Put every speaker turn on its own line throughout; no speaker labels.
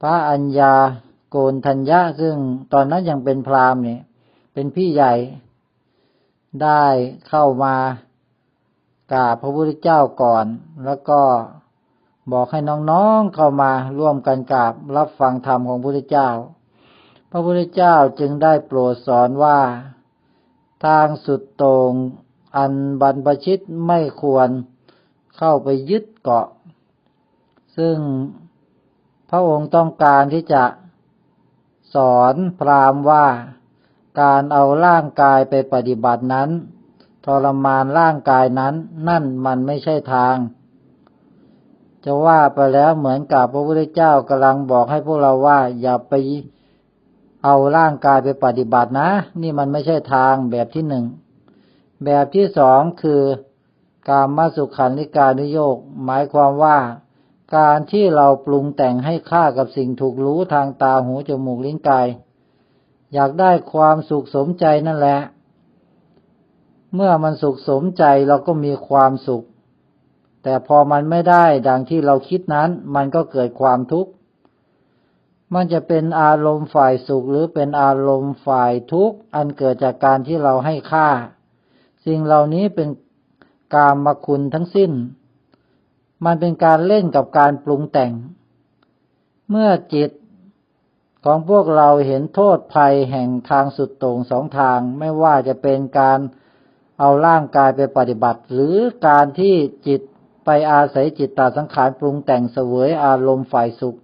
พระอัญญาโกนทัญญะซึ่งตอนนั้นยังเป็นพราหมณ์เนี่ยเป็นพี่ใหญ่ได้เข้ามากราบพระพุทธเจ้าก่อน แล้วก็บอกให้น้องๆเข้ามาร่วมกันกราบรับฟังธรรมของพระพุทธเจ้า พระพุทธเจ้าจึงได้โปรดสอนว่าทางสุดต่งอันบรรพชิตไม่ควรเข้าไปยึดเกาะ ซึ่ง พระองค์ต้องการที่จะสอนพราหมณ์ว่าการเอาร่างกายไปปฏิบัตินั้น ทรมานร่างกายนั้น นั่นมันไม่ใช่ทาง จะว่าไปแล้วเหมือนกับพระพุทธเจ้ากำลังบอกให้พวกเราว่า อย่าไปเอาร่างกายไปปฏิบัตินะ นี่มันไม่ใช่ทางแบบที่หนึ่ง แบบที่สองคือ การมาสุขันธิการนุโยกหมายความว่า การที่เราปรุงแต่งให้ค่ากับสิ่งถูกรู้ทางตาหูจมูกลิ้นกาย อยากได้ความสุขสมใจนั่นแหละ เมื่อมันสุขสมใจเราก็มีความสุข แต่พอมันไม่ได้ดังที่เราคิดนั้น มันก็เกิดความทุกข์ มันจะเป็นอารมณ์ฝ่ายสุขหรือเป็นอารมณ์ฝ่ายทุกข์ อันเกิดจากการที่เราให้ค่า สิ่งเหล่านี้เป็นกามมาคุณทั้งสิ้น มันเป็นการเล่นกับการปรุงแต่ง เมื่อจิตของพวกเราเห็นโทษภัยแห่งทางสุดโต่งสองทาง ไม่ว่าจะเป็นการเอาร่างกายไปปฏิบัติ หรือการที่จิตไปอาศัยจิตตาสังขารปรุงแต่งเสวยอารมณ์ฝ่ายสุข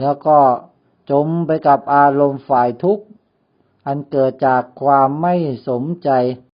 แล้วก็จมไปกับอารมณ์ฝ่ายทุกข์ อันเกิดจากความไม่สมใจ